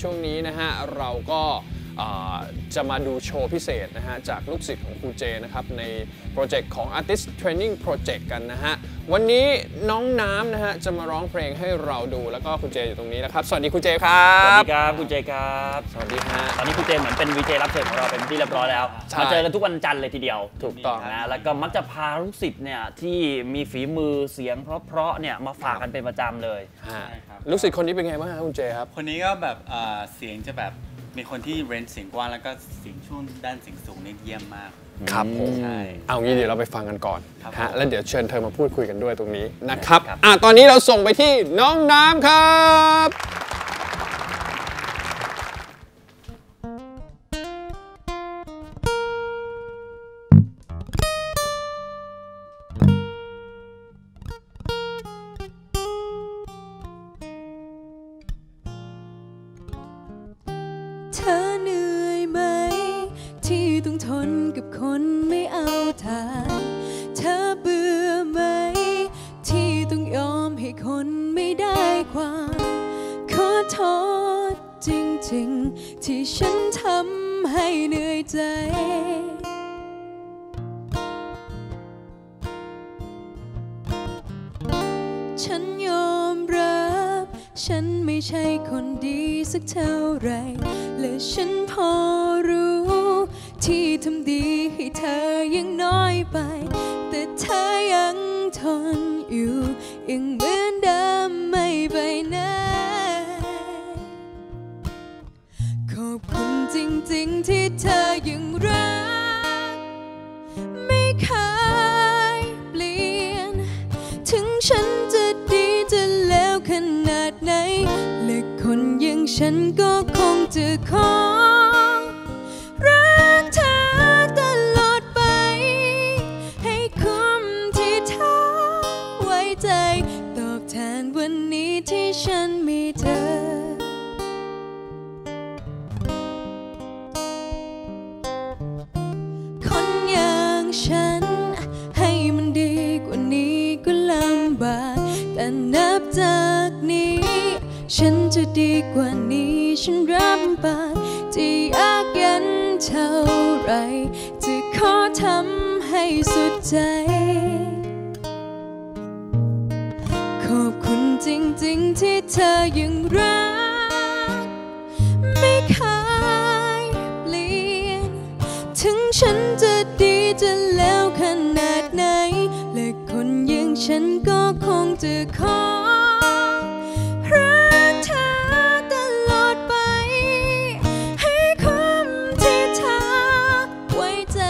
ช่วงนี้นะฮะเราก็ จะมาดูโชว์พิเศษนะฮะจากลูกศิษย์ของครูเจนะครับในโปรเจกต์ของ Artist Training Project กันนะฮะวันนี้น้องน้ำนะฮะจะมาร้องเพลงให้เราดูแล้วก็ครูเจอยู่ตรงนี้นะครับ สวัสดีครูเจครัสวัสบดีครับคุณเจครับ สวัสดีฮะ ตอนนี้คุณเจเหมือนเป็นวีเจรับเชิญของเราเป็นที่เรียบร้อยแล้ว ใช่มาเจอกันทุกวันจันทร์เลยทีเดียวถูกต้องนะ แล้วก็มักจะพาลูกศิษย์เนี่ยที่มีฝีมือเสียงเพราะๆเนี่ยมาฝากกันเป็นประจำเลย ฮะใช่ครับลูกศิษย์คนนี้เป็นไงบ้างครับคุณเจครับ คนนี้ก็แบบเอ่อเสียงจะแบบ มีคนที่เรนจ์เสียงกว้างแล้วก็เสียงช่วงด้านเสียงสูงนี่เยี่ยมมาก ครับผมใช่เอางี้เดี๋ยวเราไปฟังกันก่อนครับฮะผม แล้วเดี๋ยวเชิญเธอมาพูดคุยกันด้วยตรงนี้นะครับครับอะตอนนี้เราส่งไปที่น้องน้ำครับ คนไม่เอาทานเธอเบื่อไหม ที่ต้องยอมให้คนไม่ได้ความ ขอโทษจริงๆ ที่ฉันทำให้เหนื่อยใจฉันยอมรับ ฉันไม่ใช่คนดีสักเท่าไหรและฉันพอรู้ ที่ทำดีให้เธอยังน้อยไป แต่เธอยังทนอยู่ ยังเหมือนเดิมไม่ไปไหนขอบคุณจริง ๆ ที่เธอยังรัก ไม่เคยเปลี่ยน ถึงฉันจะดีจะแล้วขนาดไหน และคนอย่างฉันก็คงจะขอ ฉัน ให้มันดีกว่านี้ก็ลำบากแต่นับจากนี้ ฉันจะดีกว่านี้ฉันรับปากจะยากเยันเท่าไร จะขอทำให้สุดใจ ขอบคุณจริงๆที่เธอยังรัก ไม่เคยเปลี่ยน ถึงฉันจะ ฉันก็คงจะขอรักเธอตลอดไป ให้คุ้มที่เธอไว้ใจ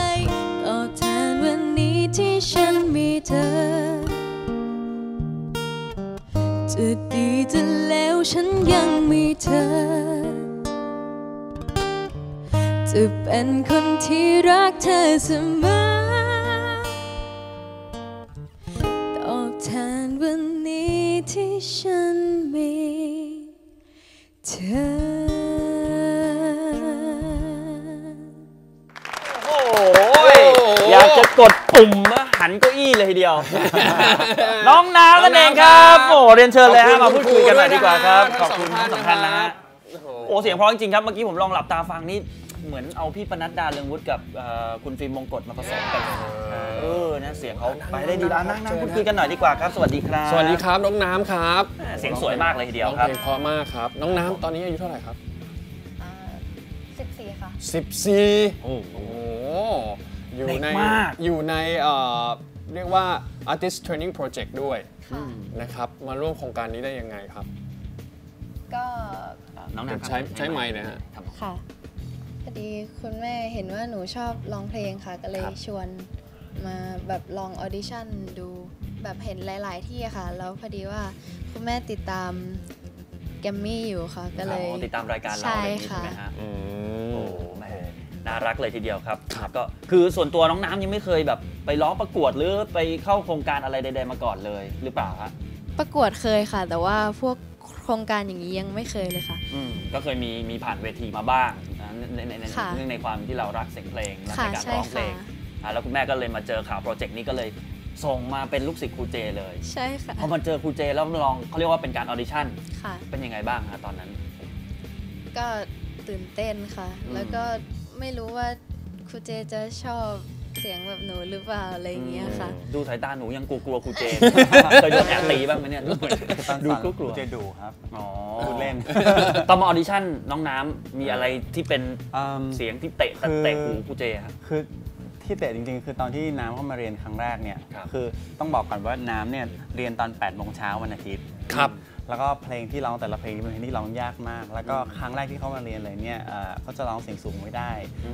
ตอบแทนวันนี้ที่ฉันมีเธอ จะดีจะแล้วฉันยังมีเธอ จะเป็นคนที่รักเธอเสมอ ฉันมีเธอโอ้ยอยากจะกดปุ่มแล้วหันเก้าอี้เลยทีเดียว น้องน้ำนั่นเองครับ โอ้เรียนเชิญเลยฮะมาพูดคุยกันหน่อยดีกว่าครับ ขอบคุณทั้งสองท่านนะฮะโอ้โหโอ้เสียงเพราะจริงๆครับ เมื่อกี้ผมลองหลับตาฟังนี่ เหมือนเอาพี่ปนัดดาเรืองวุฒิกับเอ่อคุณฟิล์มมงกฎมาผสมกันเออนะเสียงเขาไปได้ดีแล้วนั่งนั่งพูดคุยกันหน่อยดีกว่าครับ สวัสดีครับสวัสดีครับน้องน้ำครับเสียงสวยมากเลยทีเดียวร้องครับเพลงเพราะมากครับ น้องน้ำตอนนี้อายุเท่าไหร่ครับสิบสี่ค่ะ 14 โอ้โหโอ้โหอยู่เด็กในมาก อยู่ในเอ่อเรียกว่า Artist Training Project ด้วยค่ะ นะครับ มาร่วมโครงการนี้ได้ยังไงครับ ก็ น้องน้ำครับใช้ใช้ไมค์หนะฮะครับค่ะพ อดีคุณแม่เห็นว่าหนูชอบร้องเพลงค่ะ ก็เลยครับ ชวนมาแบบลองออดิชั่นดูแบบเห็นหลาย ๆ ที่ค่ะ แล้วพอดีว่าคุณแม่ติดตามแกมมี่อยู่ค่ะ ก็เลย อ๋อติดตามรายการเราใช่อะไรอย่างนี้ใช่ค่ะ ไหมฮะ อืโอ้มแหมน่ารักเลยทีเดียวครับครับ ก็คือส่วนตัวน้องน้ำยังไม่เคยแบบไปร้องประกวดหรือไปเข้าโครงการอะไรใดๆมาก่อนเลยหรือเปล่าฮะ ประกวดเคยค่ะ แต่ว่าพวก โครงการอย่างนี้ยังไม่เคยเลยค่ะ อืมก็เคยมีมีผ่านเวทีมาบ้างนะในในในค่ะเนื่องในความที่เรารักเสียงเพลงและค่ะในการใช่ร้องเพลค่ะงอะแล้วคุณแม่ก็เลยมาเจอข่าวโปรเจกต์นี้ก็เลยส่งมาเป็นลูกศิษย์ครูเจเลยใช่ค่ะพอมาเจอครูเจแล้วลองเขาเรียกว่าเป็นการออดิชั่นค่ะ เป็นยังไงบ้างฮะตอนนั้น ก็ตื่นเต้นค่ะแล้วก็ไม่รู้ว่าครูเจจะชอบ เสียงแบบหนูหรือเปล่าอะไรอย่างเงี้ยค่ะ ดูสายตาหนูยังกลัวๆครูเจนเคยโดนแอบตีบ้างไหมเนี่ยดูเหมือนตอนดูฟังกลัวจะดูครับๆอ๋อพูดเล่น ตอนมาออดิชั่นน้องน้ำมีอะไรที่เป็นอืม เสียงที่เตะคือเตะหูครูเจครับ คือที่เตะจริงๆ คือตอนที่น้ำเข้ามาเรียนครั้งแรกเนี่ยครับคือต้องบอกก่อนว่าน้ำเนี่ยเรียนตอน8ปดโมงเช้าวันอาทิตย์ครับ แล้วก็เพลงที่ร้องแต่ละเพลงนี่เป็นเพลงที่ร้องยากมาก แล้วก็ครั้งแรกที่เขามาเรียนเลยเนี่ยเอ่อเขาจะร้องเสียงสูงไม่ได้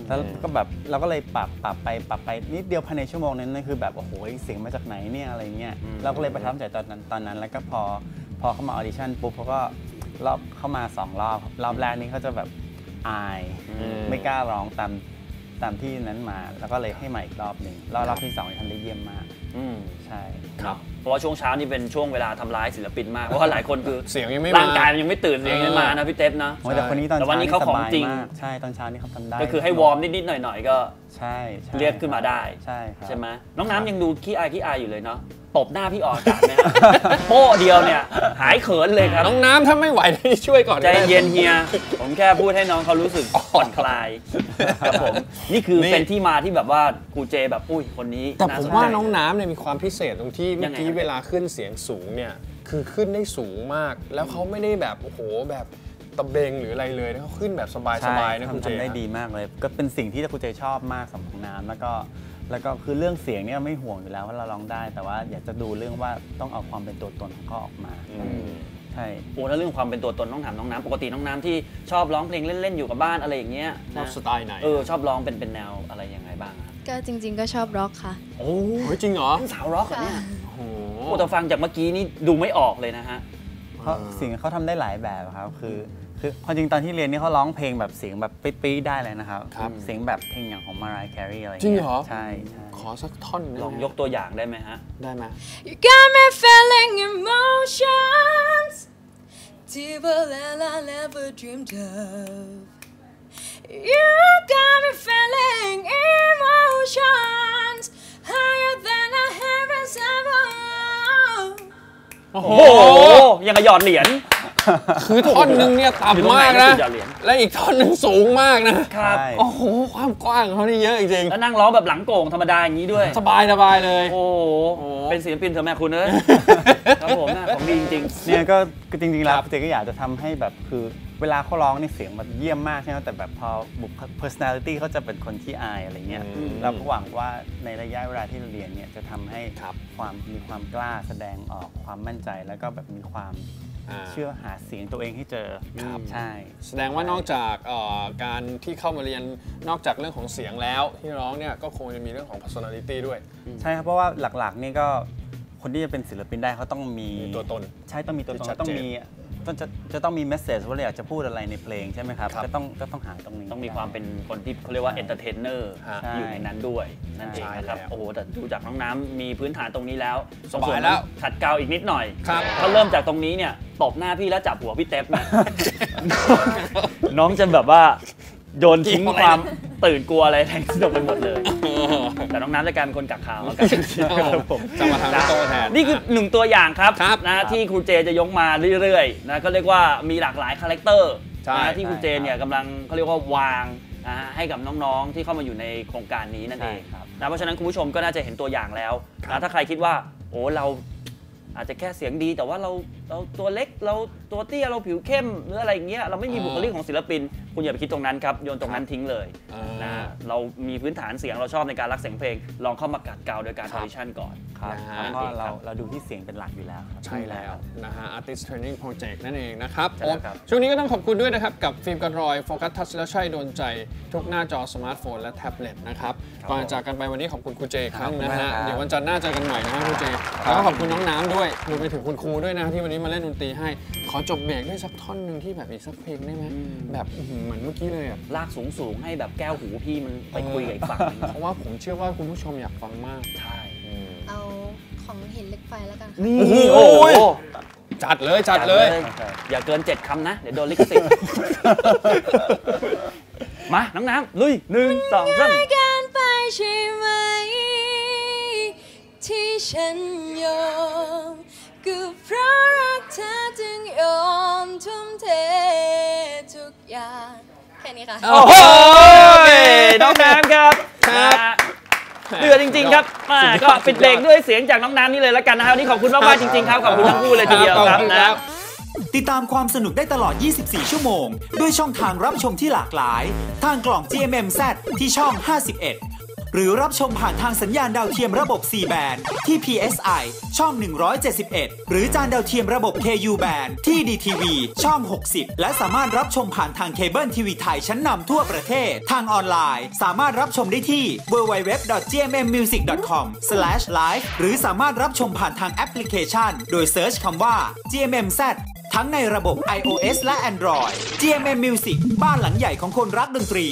แล้วก็แบบเราก็เลยปรับปรับไปปรับไปนิดเดียวภายในชั่วโมงนั้นนั่นคือแบบโอ้โหเสียงมาจากไหนเนี่ยอะไรเงี้ยอืมเราก็เลยประทับใจตอนนั้นตอนนั้น แล้วก็พอพอเข้ามาออดิชั่นปุ๊บเขาก็รอบเข้ามาสองรอบรอบแรกนี้เขาจะแบบอายไม่กล้าร้องตามตามที่นั้นมา แล้วก็เลยให้มาอีกรอบหนึ่งรอบรอบที่สองที่ทำได้เยี่ยมมาก อืมใช่ ครับ เพราะว่าช่วงเช้านี่เป็นช่วงเวลาทำร้ายศิลปินมาก เพราะว่าหลายคนคือเสียงยังไม่มาร่างกายมันยังไม่ตื่นเสียงยังไม่มานะพี่เต็นะ โอ้ยแต่คนนี้ตอนแต่วันเช้านี้นี่เขาสของบายจริงมากใช่ตอนเช้านี่เขาทำได้ก็คือให้วอร์มนิดๆหน่อยๆก็ใช่ใช่เรียกขึ้นมาได้ใช่ครับ ใช่ไหมน้องน้ำยังดูขี้อายขี้อายอยู่เลยเนาะตบหน้าพี่ออกอากาศไหมครับ โป้เดียวเนี่ยหายเขินเลยครับ น้องน้ำถ้าไม่ไหวช่วยก่อนใจเย็นเฮีย ผมแค่พูดให้น้องเขารู้สึกผ่อนคลายครับผม นี่คือนี่ เป็นที่มาที่แบบว่าครูเจแบบอุ้ยคนนี้แต่ผมสใจว่าน้องน้ำเนี่ยมีความพิเศษตรงที่ยัเมื่องไงกี้ครับเวลาขึ้นเสียงสูงเนี่ยคือขึ้นได้สูงมาก แล้วเขาไม่ได้แบบโอ้โหแบบตะเบงหรืออะไรเลยนะเขาขึ้นแบบสบายสใช่บายนะคุณทำเจทำได้ดีมากเลย ก็เป็นสิ่งที่ครูเจชอบมากสำหรับน้ำแล้วก็แล้วก็คือเรื่องเสียงเนี่ยไม่ห่วงอยู่แล้วว่าเราร้องได้ แต่ว่าอยากจะดูเรื่องว่าต้องเอาความเป็นตัวตนของเขาออกมาใช่โอ้แล้วเรื่องความเป็นตัวตนต้องถามน้องน้ำปกติน้องน้ำที่ชอบร้องเพลงเล่นๆอยู่กับบ้านอะไรอย่างเงี้ยชอบนะสไตล์ไหนเออชอบร้องเป็นเป็นแนวอะไรยังไงบ้างอะก็จริง ๆ ก็ชอบร็อกค่ะโอ้เฮ้ยจริงเหรอเป็นสาวร็อกเหรอเนี่ย โอ้โหโอ้แต่ฟังจากเมื่อกี้นี่ดูไม่ออกเลยนะฮะ เพราะสิ่งที่เขาทำได้หลายแบบครับ คือคือพอจริงตอนที่เรียนนี่เขาร้องเพลงแบบเสียงแบบปี๊ดๆได้เลยนะครับ ครับ เสียงแบบเพลงอย่างของมารายแครีอะไรจริงเงี้เหรอยใช่ใช่ขอสักท่อนหนึ่ลองยกตัวอย่างได้ไหมฮะ ได้ไหม You got me feeling emotions deeper than I never dreamed of. You got me feeling emotions higher than I ever ever. โอ้โหยังกระหยอดเหรียญ คือท่อนหนึงเนี่ยอยู่ตรงต่ำไหนมากนะนะสุดยอดเหรียญและอีกท่อนหนึงสูงมากนะครับใช่โอ้โหความกว้างของเขานี่เยอะจริงแล้วนั่งร้องแบบหลังโก่งธรรมดาอย่างนี้ด้วยๆสบายสบายเลยโอ้โหโอ้โหเป็นศิลปินเถอะแม่คุณเอ้ยครับผมนะของดีจริงเนี่ยก็ก็จริงๆแล้วครับเจก็อยากจะทำให้แบบคือเวลาเขาร้องนี่เสียงแบบเยี่ยมมากใช่ไหมแต่แบบพอบุค personality เขาจะเป็นคนที่อายอะไรเงี้ยอืมเราก็หวังว่าในระยะเวลาที่เราเรียนเนี่ยจะทำให้ครับความมีความกล้าแสดงออกความมั่นใจแล้วก็แบบมีความอ่า เชื่อหาเสียงตัวเองให้เจอครับใช่ แสดงว่านอกจากเอ่อการที่เข้ามาเรียนนอกจากเรื่องของเสียงแล้ว ที่ร้องเนี่ยก็คงจะมีเรื่องของ personality ด้วย ใช่ครับเพราะว่าหลักๆนี่ก็คนที่จะเป็นศิลปินได้เขาต้องมีมีตัวตน ใช่ต้องมีตัวตนที่ชัดต้องเจนมี ต้องจะจะต้องมีเมสเซจว่าเราอยากจะพูดอะไรในเพลงใช่ไหมครับ ครับ ก็ต้องก็ต้องหาตรงนี้ๆต้องมีความเป็นคนที่เขาเรียกว่าเอนเตอร์เทนเนอร์ฮะอยู่ในนั้นด้วย นั่นเองใช่นะครับแล้วโอ้โห แต่ดูจากน้องน้ำมีพื้นฐานตรงนี้แล้วสบายแล้วขัดเกลาอีกนิดหน่อยครับ ถ้าเริ่มจากตรงนี้เนี่ยตบหน้าพี่แล้วจับหัวพี่เต็บนะ น้องจะแบบว่า โยนทิ้งความตื่นกลัวอะไรทั้งสิ้นออกไปหมดเลย แต่น้องน้ำจะกลายเป็นคนกักขาวแล้วกันครับผมจะมาทำหน้าโตแทนนี่คือหนึ่งตัวอย่างครับครับนะที่ครูเจจะยกมาเรื่อยๆนะก็เรียกว่ามีหลากหลายคาแรคเตอร์ใช่นะที่ครูเจเนี่ยกำลังเขาเรียกว่าวางนะฮะให้กับน้องๆที่เข้ามาอยู่ในโครงการนี้นั่นเองใช่ครับนะเพราะฉะนั้นคุณผู้ชมก็น่าจะเห็นตัวอย่างแล้วครับนะถ้าใครคิดว่าโอ้เราอาจจะแค่เสียงดีแต่ว่าเราเราตัวเล็กเราตัวเตี้ยเราผิวเข้มหรืออะไรอย่างเงี้ยเราไม่มีบุคลิกของศิลปิน คุณอย่าไปคิดตรงนั้นครับโยนตรงนั้นทิ้งเลยอ่านนะเรามีพื้นฐานเสียงเราชอบในการรักเสียงเพลง ลองเข้ามากัดเกลาโดยการคอรัอบดิชั่นก่อนครับนะฮะแล้วก็เราเราดูที่เสียงเป็นหลักอยู่แล้วครับใช่แล้วนะฮะ Artist Training Project นั่นเองนะครับใช่แล้วครับผมช่วงนี้ก็ต้องขอบคุณด้วยนะครับ กับฟิล์มกันรอยโฟกัสทัชแล้วใช่โดนใจ ทุกหน้าจอสมาร์ทโฟนและแท็บเล็ตนะครับก่อนจากกันไปวันนี้ขอบคุณครูเจอีกครั้งนะฮะเดี๋ยววันจันทร์หน้าเจอกันใหม่นะฮะครูเจแล้วก็ขอบคุณน้องน้ำด้วยรวมไปถึงคุณครูด้วยนะที่วันนี้มาเล่นดนตรีให้ ขอจบเบรกด้วยสักท่อนหนึ่งที่แบบอีกสักเพลงได้ไหมแบบอื้อหือเหมือนเมื่อกี้เลยอะลากสูงสูงๆให้แบบแก้วหูพี่มันไปคุยกับอีกฝั่งหนึงเพราะว่าผมเชื่อว่าคุณผู้ชมอยากฟังมาก ใช่ เอาของหินเหล็กไฟแล้วกันค่ะ นี่โอ้โอ้โหโห จัดเลยจัดเลย อย่าเกินเจ็ดคำนะ เดี๋ยวโดนลิขสิทธิ์ มา น้องน้ำลุยหนึ่งสองสาม เกินไปใช่ไหม ที่ฉันยอม ยอมทุ่มเททุกอย่างแค่นี้ค่ะ โอ้โหน้องน้ำครับครับเดือดจริง ๆ ครับมาก็ปิดเบรกด้วยเสียงจากน้องน้ำนี่เลยแล้วกันนะครับวันนี้ขอบคุณมากๆจริง ๆ ครับ ขอบคุณทั้งคู่เลยทีเดียวครับนะติดตามความสนุกได้ตลอด 24 ชั่วโมง ด้วยช่องทางรับชมที่หลากหลาย ทางกล่อง GMMZ ที่ช่อง 51 หรือรับชมผ่านทางสัญญาณดาวเทียมระบบ C band ที่ PSI ช่อง 171 หรือจานดาวเทียมระบบ KU band ที่ DTV ช่อง 60 และสามารถรับชมผ่านทางเคเบิลทีวีไทยชั้นนำทั่วประเทศ ทางออนไลน์ สามารถรับชมได้ที่ www.gmmmusic.com/live หรือสามารถรับชมผ่านทางแอปพลิเคชัน โดยเซิร์ชคำว่า GMMZ ทั้งในระบบ iOS และ Android GMM Music บ้านหลังใหญ่ของคนรักดนตรี